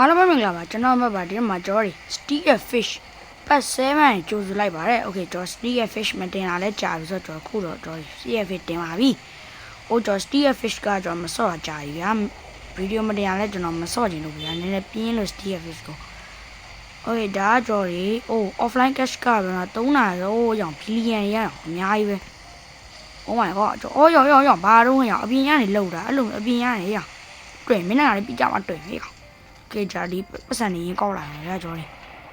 အားလုံးပဲမင်္ဂလာပါကျွန်တော်မပါဒီမှာကြော်ရီ Stick a Fish ပတ်7ကြိုးစလိုက်ပါတယ် okay ကြော် Stick a Fish မတင်လာလဲကြာပြီဆိုတော့ကြော်ခုတော့ကြော် Stick a Fish တင်ပါပြီဟိုကြော် Stick a Fish ကကြော်မဆော့တာကြာပြီဗျာဗီဒီယိုမတင်ရလဲကျွန်တော်မဆော့ချင်လို့ဗျာနည်းနည်းပြင်းလို့ Stick a Fish ကို okay ဒါကြော်ရီ oh offline cash ကဗျာ3နာရောရောင် billion ရအောင်အများကြီးပဲ oh my god ကြော်အော်ရောရောရောဘာတော့ရောင်အပြင်ကနေလောက်တာအဲ့လိုအပြင်ကနေရောင်တွေ့မင်းနာရီပြကြမှာတွေ့ဟေ့ ကဲဂျာဒီပတ်စံနေရင်ကောက်လာတယ်ဗျာကျော်လေး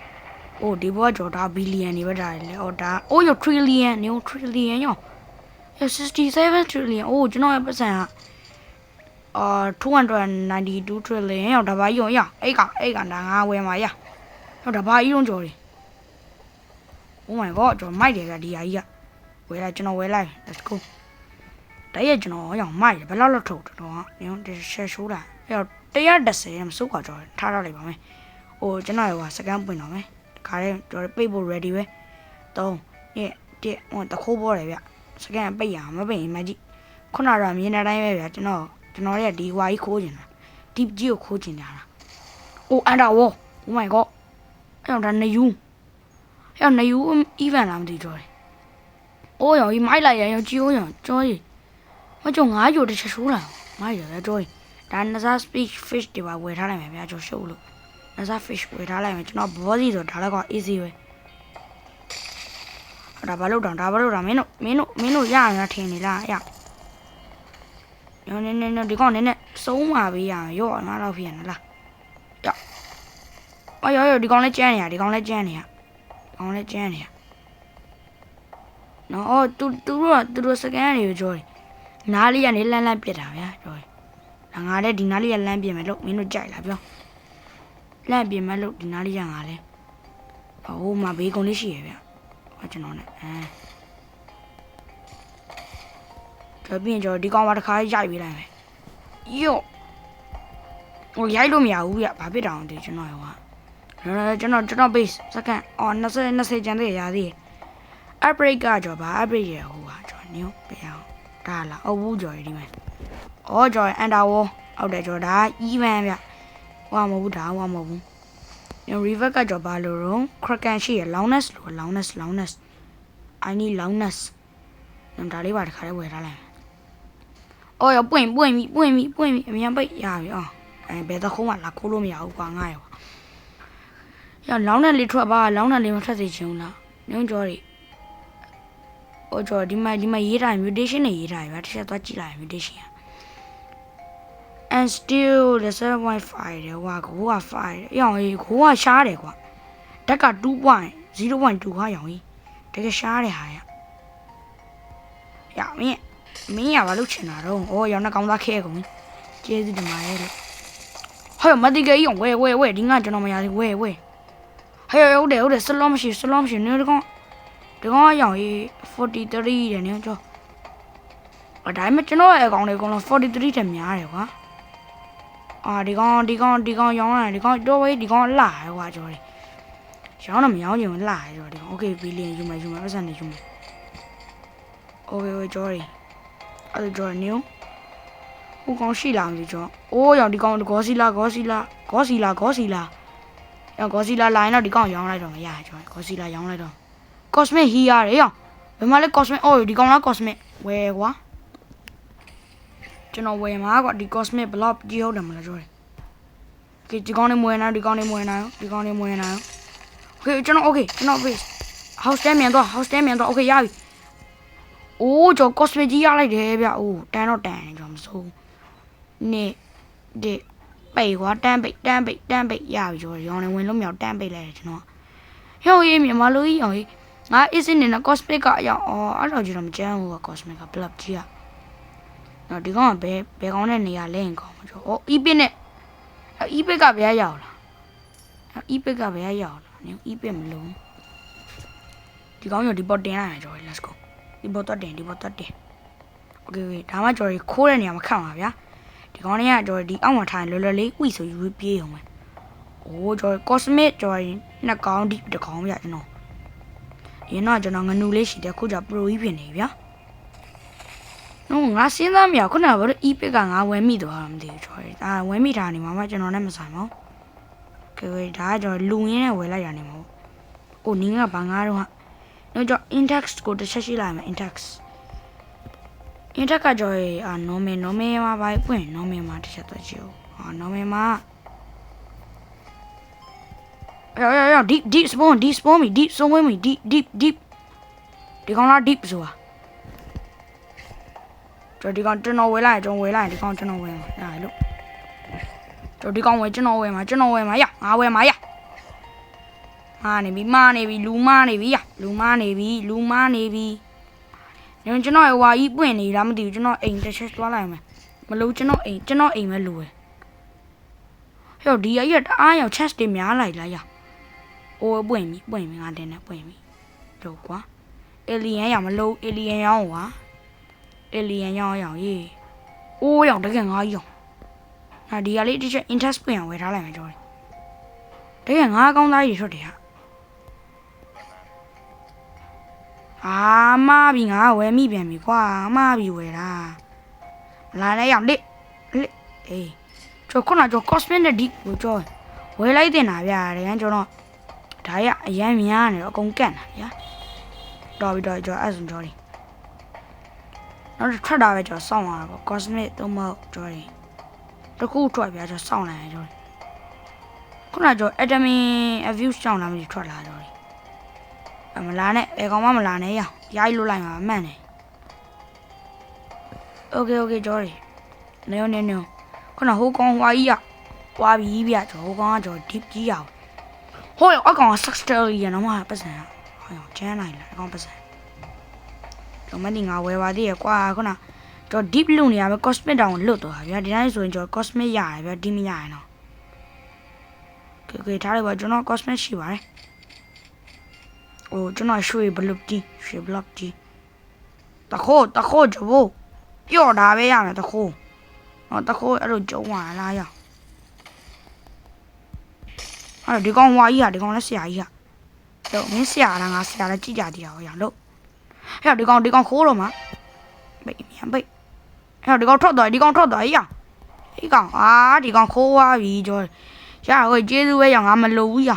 ။အိုးဒီဘောကျော်ဒါဘီလီယံနေပဲဒါလေ။အော်ဒါအိုးရထရီလီယံနေထရီလီယံရော။67 trillion အိုးကျွန်တော်ရဲ့ပတ်စံကအာ292 trillion ရောက်ဒါပါကြီးရောရအဲ့ကအဲ့ကဒါငါဝယ်မှာရ။ဟုတ်ဒါပါကြီးလုံးကျော်လေး။ Oh my god ကျော်မိုက်တယ်ဗျာဒီဟာကြီးကဝယ်လိုက်ကျွန်တော်ဝယ်လိုက် let's go တရက်ကျွန်တော်ရောမိုက်တယ်ဘယ်လောက်လောက်ထုတ်တော့ဟာနင်ဒီရှယ်ရှိုးတာအဲ့တော့ 130မစိုးခွာကျော်ထားတော့လိုက်ပါမယ်ဟိုကျွန်တော်ရောစကန်ပွင့်တော့မယ်ဒီခါလေးကျော်ပိတ်ဖို့ ready ပဲ3နှစ်တစ်ဟိုတခိုးပေါ်တယ်ဗျစကန်ပိတ်ရမပိတ်ရင်မကြည့်ခုနကတော့မြင်တဲ့အတိုင်းပဲဗျကျွန်တော်ကျွန်တော်ရဲ့ဒီဝါကြီးခိုးကျင်တာ deep ကြီးကိုခိုးကျင်တာလားအိုအန်ဒါဝ oh my god အဲ့တော့ဒါနယူအဲ့နယူ even လားမသိကျော်တယ်အိုးရောဒီမိုက်လိုက်ရရောကြီးအိုးရောကျော်ကြီးမကျော်ငါးကျော်တစ်ချက်ရှိုးလာမိုက်ရယ်ကျော်ကြီး ဒါနဇာ speech fish တွေပါဝယ်ထားလိုက်မယ်ဗျာကျွန်တော်ရှုပ်လို့နဇာ fish ဝယ်ထားလိုက်မယ်ကျွန်တော်ဘောစီဆိုဒါလည်းကော easy ပဲဒါဘာလို့တောင်ဒါဘာလို့တောင်မင်းတို့မင်းတို့မင်းတို့ရရထင်နေလားရညနေနေနေဒီကောင်နေနေစုံးပါပေးရရော့ငါတော့ဖြစ်နေလားရအော်ရောရောဒီကောင်လည်းကျန်းနေရဒီကောင်လည်းကျန်းနေရဒီကောင်လည်းကျန်းနေရနော်အော်သူသူတို့ကသူတို့စကန်တွေပြောတယ်နားလေးကနေလန်းလန်းပြစ်တာဗျာပြောတယ်။ ငါလည်းဒီနားလေးကလမ်းပြင်မယ်လို့မင်းတို့ကြိုက်လားပြော။လမ်းပြင်မယ်လို့ဒီနားလေးကငါလည်းဟိုမှာဘေးကုန်းလေးရှိရဗျ။ဟောကျွန်တော်နဲ့အဲ။ကြပြင်ကျော်ဒီကောင်မတစ်ခါရိုက်ပေးလိုက်မယ်။ယော့ဟိုရိုက်လို့မရဘူးဗျ။ဘာဖြစ်တောင်ဒီကျွန်တော်ရောက။ကျွန်တော်ကျွန်တော် base စကန်အော်20 20ကျန်သေးရသေးတယ်။ upgrade ကကျော်ပါ upgrade ရဟိုဟာကျော်နင်းပြအောင်။ဒါလားအုပ်ဘူးကျော်ဒီမှာ။ အော်ကျော်အန်တာဝေါဟုတ်တယ်ကျော်ဒါ even ဗျဟွာမဟုတ်ဘူးဒါဟွာမဟုတ်ဘူးည river ကကျော်ဘာလို့ရော kraken ရှိရ loudness လို့ loudness loudness i need loudness ညဒါလေးပါတခါလေးဝယ်ထားလိုက်အော်ရပွင့်ပွင့်ပြီပွင့်ပြီပွင့်ပြီအမြန်ပိတ်ရပြီအော်အဲဘယ်တော့ခုမှလာခိုးလို့မရဘူးကွာငါရောရလောင်းနဲ့လေးထွက်ပါလောင်းနဲ့လေးမထွက်စေချင်ဘူးလားညုံကျော်ရီအော်ကျော်ဒီမှာဒီမှာရေးတာ mutation နဲ့ရေးတာဗျာတစ်ချက်သွားကြည့်လိုက် mutation က and still the 7.5တယ်ဟွာကိုက5တယ်ရောင်ကြီးကိုကရှားတယ်ကွာတက်က2.0.2ဟာရောင်ကြီးတကယ်ရှားတယ်ဟာရရမင်းမင်းရဘာလို့ချင်တာတော့ဩရောင်နှကောင်းသားခဲကုန်ကျေးဇူးတင်ပါတယ်လို့ဟဲ့မတိကရောင်ဝဲဝဲဝဲဒီငါကျွန်တော်မရသေးဝဲဝဲဟဲ့ဟုတ်တယ်ဟုတ်တယ်ဆလောမရှိဆလောမရှိနေဒီကောင်ဒီကောင်ရောင်ကြီး43တယ်နေကြောအတိုင်းမကျွန်တော်ရဲ့အကောင့်လေးအကုန်လုံး43တက်များတယ်ကွာ အာဒီကောင်ဒီကောင်ဒီကောင်ရောင်းလာဒီကောင်တော့ဝေးဒီကောင်လာရွာကွာကျော်တယ်ရောင်းတော့မရောင်းချင်ဘူးလာရွာဒီကောင်โอเคဘီလီယံယူမယ်ယူမယ်ပတ်စံနေယူမယ်โอเคโอเคကျော်တယ်အဲ့ဒါကျော်နေဟိုကောင်ရှိလာမလို့ကျော်အိုးရောင်ဒီကောင်ဂေါစီလာဂေါစီလာဂေါစီလာဂေါစီလာအဲ့ဂေါစီလာလာရင်တော့ဒီကောင်ရောင်းလိုက်တော့မရကျော်ဂေါစီလာရောင်းလိုက်တော့ cosmic ဟီရတယ်ရောဘယ်မှာလဲ cosmic အိုးဒီကောင်လား cosmic ဝယ်ကွာ ကျွန်တော်ဝယ်မှာကွာဒီ cosmic block ကြီးဟုတ်တယ်မလားကျော်တယ် โอเคဒီကောင်းလေးမွေးနေဒီကောင်းလေးမွေးနေဒီကောင်းလေးမွေးနေโอเคကျွန်တော်โอเคကျွန်တော် face house တဲမြန်တော့ house တဲမြန်တော့โอเคရပြီအိုးကျွန်တော် cosmic ကြီးရလိုက်တယ်ဗျအိုးတန်းတော့တန်းကျွန်တော်မစိုးနေဒီပိတ်ကွာတန်းပိတ်တန်းပိတ်တန်းပိတ်ရပြီကျွန်တော်ရောင်းနေဝင်လို့မြောက်တန်းပိတ်လိုက်တယ်ကျွန်တော်ဟဲ့ရေးမြန်မာလူကြီးရောင်ကြီးငါ is in နဲ့ cosmic ကအရောင်အော်အဲ့တော့ကျွန်တော်မကြမ်းဘူးက cosmic က block ကြီးอ่ะ တော့ဒီကောင်ကဘယ်ဘယ်ကောင်းတဲ့နေရာလဲရင်ကောင်းမှာကျွန်တော်ဩ e-pin နဲ့အီးပက်ကဘယ်ရောက်လာအီးပက်ကဘယ်ရောက်လာနင်အီးပက်မလုံးဒီကောင်းရဒီပေါ်တင်လိုက်မယ်ကျော် let's go ဒီပေါ်တော့တင်ဒီပေါ်တော့တင် okay okay ဒါမှကျော်ခိုးတဲ့နေရာမှာခတ်ပါဗျာဒီကောင်းလေးကကျော်ဒီအောက်မှာထိုင်လော်လော်လေးဥဆိုယူပြေးအောင်ပဲအိုးကျော် cosmic ကျော်နှစ်ကောင်းဒီတစ်ကောင်းဗျကျွန်တော်ရင်တော့ကျွန်တော်ငနူလေးရှိတယ်ခုကျ pro ကြီးဖြစ်နေဗျာ နော်ငါစဉ်းစားမရခုနကဘာလို့ e-pick ကငါဝယ်မိသွားတာမသိဘူးကျော်ဒါဝယ်မိတာနေမှာမှကျွန်တော်နဲ့မဆိုင်ပါဘူးကဲဒါကကျွန်တော်လူရင်းနဲ့ဝယ်လိုက်ရနေမှာပေါ့။အိုနင်းကဘာငါတော့ဟာ။တော့ကျွန်တော် index ကိုတစ်ချက်ရှိလိုက်မယ် index index ကကျွန်တော်အာ normal normal မှာပါပွင့် normal မှာတစ်ချက်တော့ကြည့်ဦး။ဟာ normal မှာရောရောရော deep deep spawn deep spawn မီ deep spawn မီ deep deep deep ဒီကောင်လား deep ဆိုတာ ကျွန်တော်ဒီကောင်ကျွန်တော်ဝယ်လိုက်ကျွန်တော်ဝယ်လိုက်ဒီကောင်ကျွန်တော်ဝယ်မှာရတယ်လို့ကျွန်တော်ဒီကောင်ဝယ်ကျွန်တော်ဝယ်မှာကျွန်တော်ဝယ်မှာရငါဝယ်မှာရမာနေပြီမာနေပြီလူမာနေပြီရလူမာနေပြီလူမာနေပြီညကျွန်တော်ရဲ့ဝါကြီးပွင့်နေလားမသိဘူးကျွန်တော်အိမ်တစ်ချက်သွားလိုက်မယ်မလို့ကျွန်တော်အိမ်ကျွန်တော်အိမ်ပဲလူပဲဟဲ့ဒီအရက်တအားရောက် chest တွေများလိုက်လားရအိုးပွင့်ပြီပွင့်ပြီငါတင်နေပွင့်ပြီလို့ကွာ alien ရောင်မလို့ alien ရောင်ကွာ alien ရောင်ရောင်ရေးအိုးရောင်တကယ်ငါးရောင်ဟာဒီကလေးတစ်ချက် interest ပြန်ဝယ်ထားလိုက်မယ်ကြောတယ်တကယ်ငါးကောင်းသားကြီးထွက်တယ်ဟာအာမပြီငါဝယ်မိပြန်ပြီကွာမပြီဝယ်တာလာလဲရောင်လက်လက်အေးကျွန်ခုနကကျွန် cosmic နဲ့ deep ကိုကြောဝယ်လိုက်တင်တာဗျာတကယ်ကျွန်တော်ဒါရအရန်များနေတော့အကုန်ကန့်တာဗျာတော်ပြီတော်ပြီကျွန်တော်အဲ့ဆိုကြော်ရီ နောက်တစ်ထွက်တာပဲကျွန်တော်စောင့်ရတာပေါ့ cosmic တော့မဟုတ်ကြော်ရီတခုထွက်ပြကျွန်တော်စောင့်လိုက်ရကြော်ရီခုနကကျွန်တော် admin abuse ကြောင့်လာမလို့ထွက်လာကြော်ရီအမလာနဲ့ဘယ်ကောင်မှမလာနဲ့ရရိုက်လို့လိုက်မှာမှန်တယ် okay okay ကြော်ရီနေနေနေခုနဟိုကောင်ဟွာကြီးရဟွာပြီဗျကျွန်တော်ဟိုကောင်ကကျွန်တော် deep ကြီးရအောင်ဟိုရအကောင်က success ရနော်မပတ်စံဟိုကျန်းလိုက်လားအကောင်ပတ်စံ ကျွန်တော်မတင်ငါဝယ်ပါသေးရကွာခုနကျွန်တော် deep လုံနေရမယ် cosmic တောင်လွတ်သွားဗျာဒီတိုင်းဆိုရင်ကျွန်တော် cosmic ရတယ်ဗျာ deep မရရင်တော့ကဲကဲထားလိုက်ပါကျွန်တော် cosmic ရှိပါတယ်ဟိုကျွန်တော်ရွှေ block ကြီးရွှေ block ကြီးတခိုးတခိုးကြဘိုးပြော့တာပဲရမယ်တခိုးဟောတခိုးအဲ့လိုကြုံလာလားရအဲ့ဒီကောင်ဟွာကြီးဟာဒီကောင်လည်းဆရာကြီးဟာတော့မင်းဆရာလားငါဆရာလည်းကြည်ကြတရားဟောရလို့ ဟဲ့ဒီကောင်ဒီကောင်ခိုးတော့မှာပိတ်မြန်ပိတ်ဟဲ့ဒီကောင်ထွက်သွားဒီကောင်ထွက်သွားရဒီကောင်အာဒီကောင်ခိုးသွားပြီကျော်ရဟိုကျေးဇူးပဲရငါမလုံဘူးရ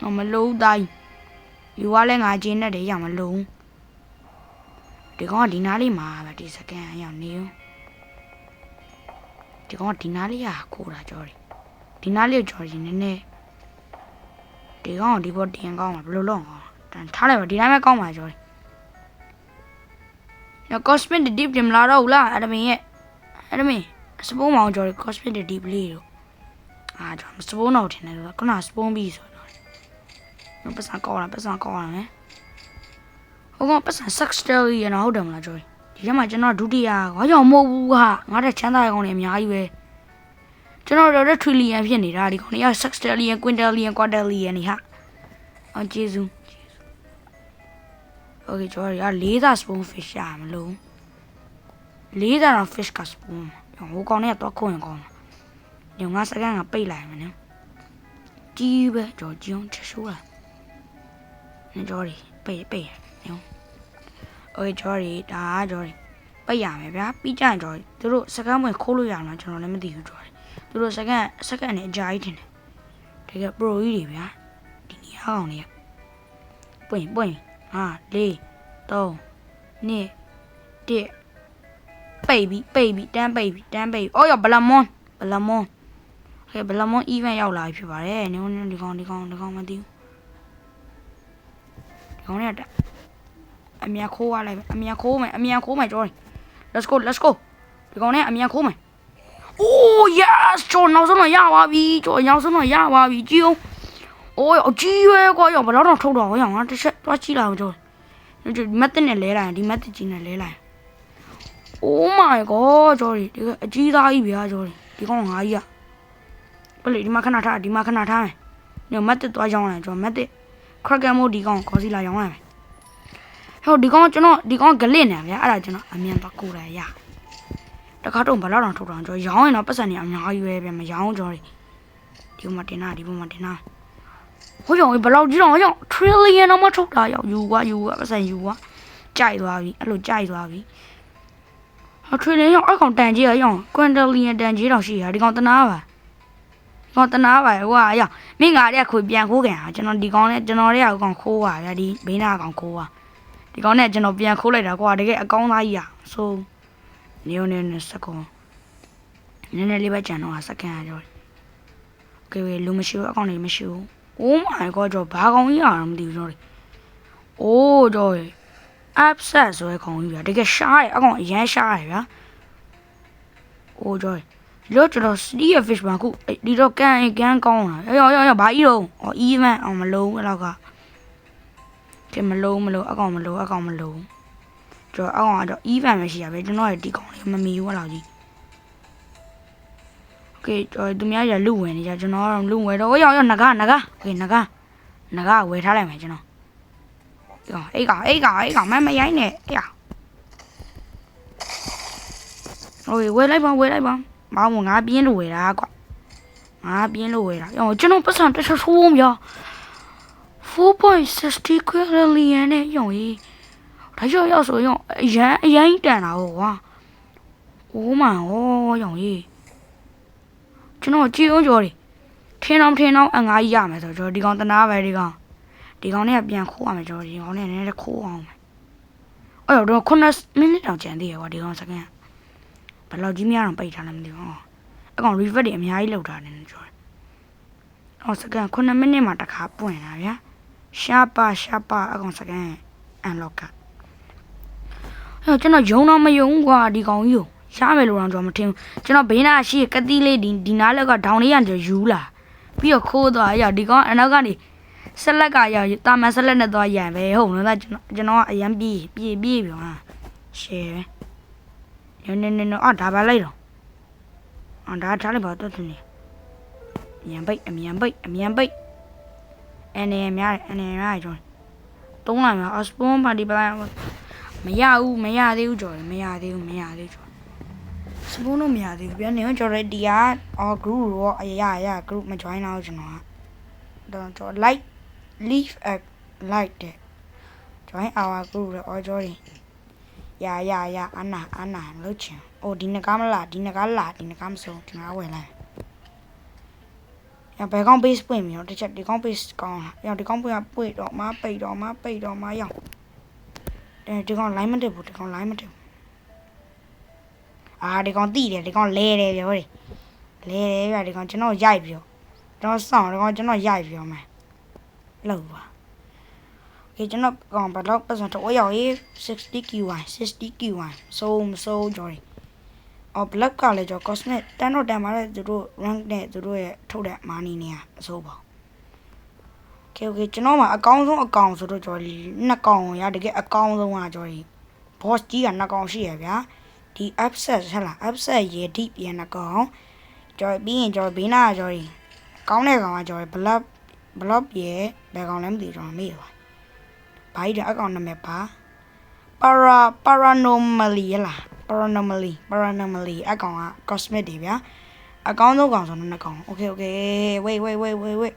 ငါမလုံတိုင်းယူရလဲငါကျင်းနဲ့တယ်ရမလုံဒီကောင်ကဒီနားလေးမှာပဲဒီစကန်ရနေဦးဒီကောင်ကဒီနားလေးရခိုးတာကျော်တယ်ဒီနားလေးကျော်ရင်နည်းနည်းဒီကောင်ကဒီဘောတင်ကောင်းမှာဘယ်လိုလုပ်အောင်တန်ထားလိုက်ပါဒီတိုင်းပဲကောင်းပါကျော်တယ်။ ည cosmic deep တင်မလာတော့ဘူးလားအဒမင်ရဲ့အဒမင်စပုံးမောင်ကျော် cosmic deep လေးတို့အာကျွန်တော်စပုံးတော့ထင်တယ်လို့ခုနစပုံးပြီးဆိုတော့။ပတ်စံကောက်လာပတ်စံကောက်လာမယ်။ဟိုကပတ်စံ sex story ရနော်ဟုတ်တယ်မလားကျော်။ဒီထဲမှာကျွန်တော်ဒုတိယဘာကြောင့်မဟုတ်ဘူးဟာငါတဲ့ချမ်းသာရကောင်တွေအများကြီးပဲ။ကျွန်တော်တို့ trillion ဖြစ်နေတာဒီကောင်တွေက sex trillion quintillion quadrillion နေဟာ။အော်ကျေးဇူး โอเคကျွန်တော်ရလေးသာ spoon fish ရမလို့လေးသာတော့ fish က spoon ဟိုကောင်နဲ့တော့ခုံရင်ကောင်းမှာညငါစကန်ကပိတ်လိုက်မယ်နော်ကြီးပဲကျွန်တော်ကြီးအောင်ချက်ရှိုးလာညကျော်ရီပိတ်ပိတ်ညโอเคကျော်ရီဒါကျော်ရီပိတ်ရမယ်ဗျာပြီးကြရင်ကျော်ရီသူတို့စကန်ဝင်ခိုးလို့ရမှာကျွန်တော်လည်းမသိဘူးကျော်ရီသူတို့စကန်စကန်နဲ့အကြာကြီးတင်တယ်တကယ် pro ကြီးတွေဗျာဒီနေရာကောင်တွေကပွင့်ပွင့် ห้าလေးသုံးနှစ်တစ်ပိတ်ပြီပိတ်ပြီတန်းပိတ်ပြီတန်းပိတ်ပြီအော်ရဘလမွန်ဘလမွန်ဟဲ့ဘလမွန် event ရောက်လာပြီဖြစ်ပါတယ်နင်တို့ဒီကောင်ဒီကောင်ဒီကောင်မသိဘူးဒီကောင်เนี่ยအမြန်ခိုးရလိုက်အမြန်ခိုးမယ်အမြန်ခိုးမယ်ကျော် let's go let's go ဒီကောင်เนี่ยအမြန်ခိုးမယ် Oh yes ကျော်နောက်ဆုံးတော့ရပါပြီကျော်နောက်ဆုံးတော့ရပါပြီကြည့်အောင် အိုးအကြီးရွယ်ကွာရောဘယ်တော့တော့ထုတ်တော့ဟောငါတစ်ချက်သွားကြည့်လာအောင်ကျော်ဒီမက်တစ်နဲ့လဲလိုက်ဒီမက်တစ်ကြီးနဲ့လဲလိုက် Oh my god ကျော်ဒီအကြီးသားကြီးဗျာကျော်ဒီကောင်ငါကြီးอ่ะဘယ်လေဒီမှာခဏထားဒီမှာခဏထားမယ်ညမက်တစ်သွားရောင်းလိုက်ကျော်မက်တစ်ခရကန်မို့ဒီကောင်ကောစီလာရောင်းလိုက်မယ်ဟောဒီကောင်ကျွန်တော်ဒီကောင်ဂလစ်နေဗျာအဲ့ဒါကျွန်တော်အမြန်သွားကိုရရတခါတော့ဘယ်တော့တော့ထုတ်တော့ကျော်ရောင်းရင်တော့ပတ်စံနေအများကြီးပဲဗျာမရောင်းကျော်ဒီမှာတင်တာဒီမှာတင်တာ ဟိုကြောင့်ဘယ်လောက်ကြီးတော့ဟိုကြောင့် trillion တော့မထုတ်တာရောက်ယူကွာယူကွာပတ်စံယူကွာကြိုက်သွားပြီအဲ့လိုကြိုက်သွားပြီဟော trillion ရောက်အကောင်တန်ကြီးရအောင် quintillion တန်ကြီးတော့ရှိရဒီကောင်တနာပါ ဟောတနာပါဟိုကအရာမင်းငါတဲ့ခွေပြန်ခိုးခင်ဟာကျွန်တော်ဒီကောင်နဲ့ကျွန်တော်တဲ့ကောင်ခိုးပါဗျာဒီဘေးနာကောင်ခိုးပါဒီကောင်နဲ့ကျွန်တော်ပြန်ခိုးလိုက်တာကွာတကယ်အကောင်းသားကြီးอ่ะဆိုနေနေနေစကွန်နည်းနည်းလေးပဲကြံတော့စကန်ရကြောโอเคလူမရှိဘူးအကောင့်လေးမရှိဘူး Oh my god ကြောဘာကောင်ကြီးอ่ะမသိဘူးကျွန်တော်အိုးကြော upset ဆိုရကောင်ကြီးဗျာတကယ်ရှားရအကောင်အရန်ရှားရဗျာအိုးကြောလို့ကျွန်တော် city of fish မှာခုဒီတော့ကန်ကန်ကောင်းတာရောရောရောဘာကြီးတော့ဟော even အောင်မလုံးအဲ့လောက်ကကဲမလုံးမလုံးအကောင်မလုံးအကောင်မလုံးကျွန်တော်အကောင်ကတော့ even ပဲရှိရပဲကျွန်တော်ရဲ့ဒီကောင်လေးမမီဘူးအဲ့လောက်ကြီး โอเคကျွန်တော်သူများရလူဝင်နေကြကျွန်တော်ကတော့လူဝင်တော့ရောရောငကားငကားโอเคငကားငကားဝယ်ထားလိုက်မယ်ကျွန်တော်ရောအေးကောင်အေးကောင်အေးကောင်မမရိုင်းနဲ့အေးကောင်โอเคဝယ်လိုက်ပါဝယ်လိုက်ပါမအောင်ငါပြင်းလို့ဝယ်တာကွာငါပြင်းလို့ဝယ်တာရောကျွန်တော်ပတ်စံတစ်ချက်ဆိုးဗျာ4.60 quillion နဲ့ရောကြီးဒါကြောင့်ရောက်ဆိုရောအရန်အရန်တန်တာဟောကွာအိုးမန်ဟောရောကြီး ကျွန်တော်ကြည့်အောင်ကြော်တယ်ထင်းအောင်ထင်းအောင်အငါကြီးရမယ်ဆိုတော့ဒီကောင်တနာပဲဒီကောင်ဒီကောင်နဲ့ပြန်ခိုးရမယ်ကျွန်တော်ဒီကောင်နဲ့နည်းနည်းခိုးအောင်မယ်အဲ့တော့9မိနစ်တောင်ကျန်သေးရကွာဒီကောင်စကန်ဘယ်လောက်ကြီးများတော့ပိတ်ထားလဲမသိဘူးဟောအကောင် revert တွေအများကြီးလောက်ထားတယ်ကျွန်တော်အော်စကန်9မိနစ်မှတစ်ခါပွင့်တာဗျာရှာပါရှာပါအကောင်စကန် unlock ကအဲ့ကျွန်တော်ယုံတော့မယုံကွာဒီကောင်ကြီးကို ရမယ်လို့တော့ကျွန်တော်မထင်ဘူးကျွန်တော်ဘေးနာရှိကတိလေးဒီဒီနားလက်ကဒေါင်လေးရန်ယူလာပြီးတော့ခိုးသွားရဒီကောင်အနောက်ကနေဆက်လက်ကရတာမန်ဆက်လက်နဲ့သွားရံပဲဟုတ်လားကျွန်တော်ကျွန်တော်ကအရန်ပြေးပြေးပြေးပြောဟာရှယ်ပဲနင်းနင်းနင်းအာဒါပါလိုက်တော့အာဒါထားလိုက်ပါတော့သူနေအမြန်ပိတ်အမြန်ပိတ်အမြန်ပိတ်အနေများတယ်အနေများတယ်ကျွန်တော်တုံးလိုက်မှာအစပွန်ပါဒီပလာမရဘူးမရသေးဘူးကြော်တယ်မရသေးဘူးမရသေးကြော် စပွန်တော့မရသေးဘူးဗျာနေကြော်ရဒီကအော် group ရောအရာအရာ group မ join တော့ကျွန်တော်ကတော့ကြော် like leave a like တဲ့ join our group ရောအော်ကြော်တယ်ရာရာရာအနာအနာလို့ချင်အိုဒီနကားမလားဒီနကားလားဒီနကားမစုံဒီနကားဝယ်လိုက်ရဘယ်ကောင် base ပွင့်ပြီတော့တစ်ချက်ဒီကောင် base ကောင်းလားရောဒီကောင်ပွင့်ပွင့်တော့မပိတ်တော့မပိတ်တော့မရောင်အဲဒီကောင် line မတက်ဘူးဒီကောင် line မတက်ဘူး အာဒီကောင်တိတယ်ဒီကောင်လဲတယ်ပြောတယ်လဲတယ်ပြဒီကောင်ကျွန်တော်ရိုက်ပြောကျွန်တော်စောင့်ဒီကောင်ကျွန်တော်ရိုက်ပြောမယ်လောက်ပါေကျွန်တော်ကောင်ဘယ်တော့ပတ်စံတော့ရောက်ရေး 60QY 60QY ဆိုမဆိုကြော်ရီအော် black ကလည်းကြော cosmic တန်းတော့တန်ပါလေသူတို့ rank နဲ့သူတို့ရဲ့ထုတ်တဲ့ money နေရအစိုးပါโอเคโอเคကျွန်တော်မှာအကောင်းဆုံးအကောင်ဆိုတော့ကြော်ရီနှစ်ကောင်ရတကယ်အကောင်းဆုံးကကြော်ရီ boss ကြီးကနှစ်ကောင်ရှိရဗျာ ဒီ upset ဟဲ့လား upset ရေဒီပြန်နှစ်ကောင်ကြော်ပြီးရင်ကြော်ဘေးနာကြော်ရီကောင်းတဲ့ကောင်ကကြော်ရီ black block ရေဘယ်ကောင်လဲမသိတော့မေ့ပါဘာကြီးတဲ့အကောင်နာမည်ပါ para paranormally လား paranormally paranormally အကောင်က cosmic တွေဗျာအကောင်ဆုံးကောင်ဆိုတော့နှစ်ကောင် okay okay wait wait wait wait wait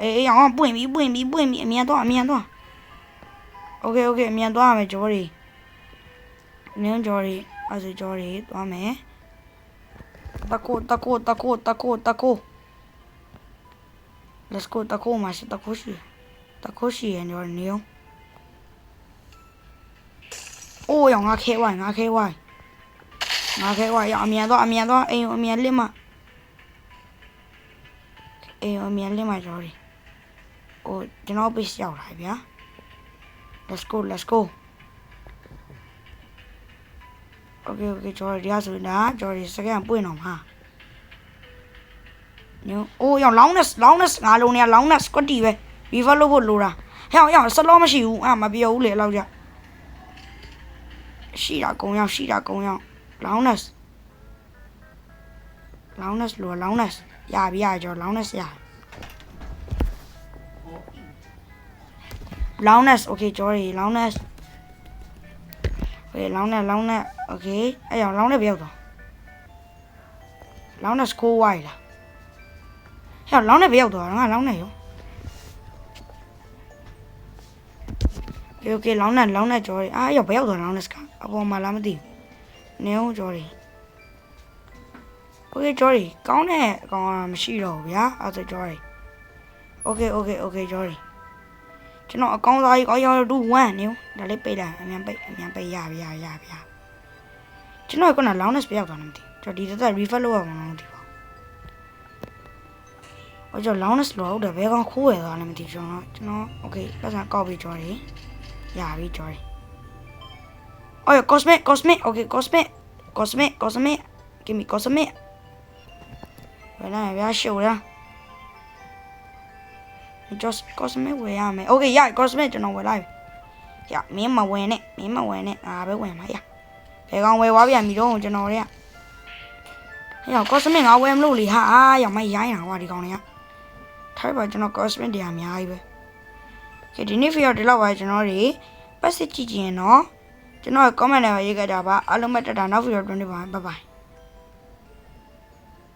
အေးအောင်ပွင့်ပြီပွင့်ပြီပွင့်ပြီအမြန်တော့အမြန်တော့ okay okay အမြန်သွားမယ်ဂျော်ရီ နင်းဂျော်ရီအဲ့ဆိုဂျော်ရီသွားမယ်တကူတကူတကူတကူတကူ let's go တကူမှာတကူရှိတခုရှိရင်တော့နေအောင်အိုးရောငါခဲဝိုင်းငါခဲဝိုင်းငါခဲဝိုင်းရအမြန်တော့အမြန်တော့အိမ်အမြန်လစ်မအိမ်အမြန်လစ်မကြော်ရီအိုးကျွန်တော်ပေးရောက်လာဗျာ let's go let's go okay okay ကြော်ရီရဆိုရင်ကြော်ရီစကန်ပွင့်တော့မှာညအိုးရော loudness loudness ငါလုံးနေ loudness ကွတီပဲ river လို့ဖို့လိုတာဟဲ့အောင်စလောမရှိဘူးအာမပြောဘူးလေအဲ့လောက်ကြရှိတာကုံရောက်ရှိတာကုံရောက် loudness loudness လို့ loudness ရပြီရကြော loudness ရ loudness okay ကြောရီ loudness okay loudness loudness okay အဲ့အောင် loudness ပြောက်တော့ loudness ကိုဝိုင်းလားဟဲ့ loudness ပြောက်တော့ငါ loudness ရော โอเคလောင်းနဲ့လောင်းနဲ့ကြော်ရီအာရောက်ဘယ်ရောက်သွားလောင်းနဲ့စကအပေါ်မှာလားမသိဘူးနေအောင်ကြော်ရီ โอเคဂျော်ဒီကောင်းတဲ့အကောင်ကမရှိတော့ဘူးဗျာအဲ့ဒါဂျော်ဒီโอเคโอเคโอเคဂျော်ဒီကျွန်တော်အကောင်းသားကြီးကောင်းရောက်တူ1နေဒါလေးပိတ်လိုက်အမြန်ပိတ်အမြန်ပိတ်ရပြီရပြီရပြီ ကျွန်တော်ကခုန loudness ပြရောက်တာလည်းမသိကျွန်တော်ဒီသက်သက် refer လုပ်ရမှာမသိပါဘူးအော်ကျွန်တော် loudness လောက်ဟုတ်တယ်ဘယ်ကောင်ခိုးရတာလည်းမသိကျွန်တော်ကျွန်တော် okay ပတ်စံကောက်ပြီးကြော်ရည်ရပြီကြော်ရည်အော် cosmic cosmic okay cosmic cosmic cosmic give me cosmic ဘယ်နဲ့ရရှို့လား just cosmic ဝယ်ရမယ် okay ရ cosmic ကျွန်တော်ဝယ်လိုက်ရမင်းမဝင်နဲ့မင်းမဝင်နဲ့ငါပဲဝင်မှာရ ဘယ်ကောင်ဝယ်သွားပြန်ပြီတော့ကျွန်တော်တွေကဟဲ့ cosmic ငါဝယ်မလို့လေဟာအာရမရိုင်းတာကွာဒီကောင်တွေကထားပါကျွန်တော် cosmic တွေအများကြီးပဲကဲဒီနေ့ video ဒီလောက်ပါကျွန်တော်တွေပတ်စစ်ကြည့်ကြည့်ရင်တော့ကျွန်တော် comment ထဲမှာရေးခဲ့ကြပါအားလုံးပဲတတာနောက် video တွင်နေပါ bye bye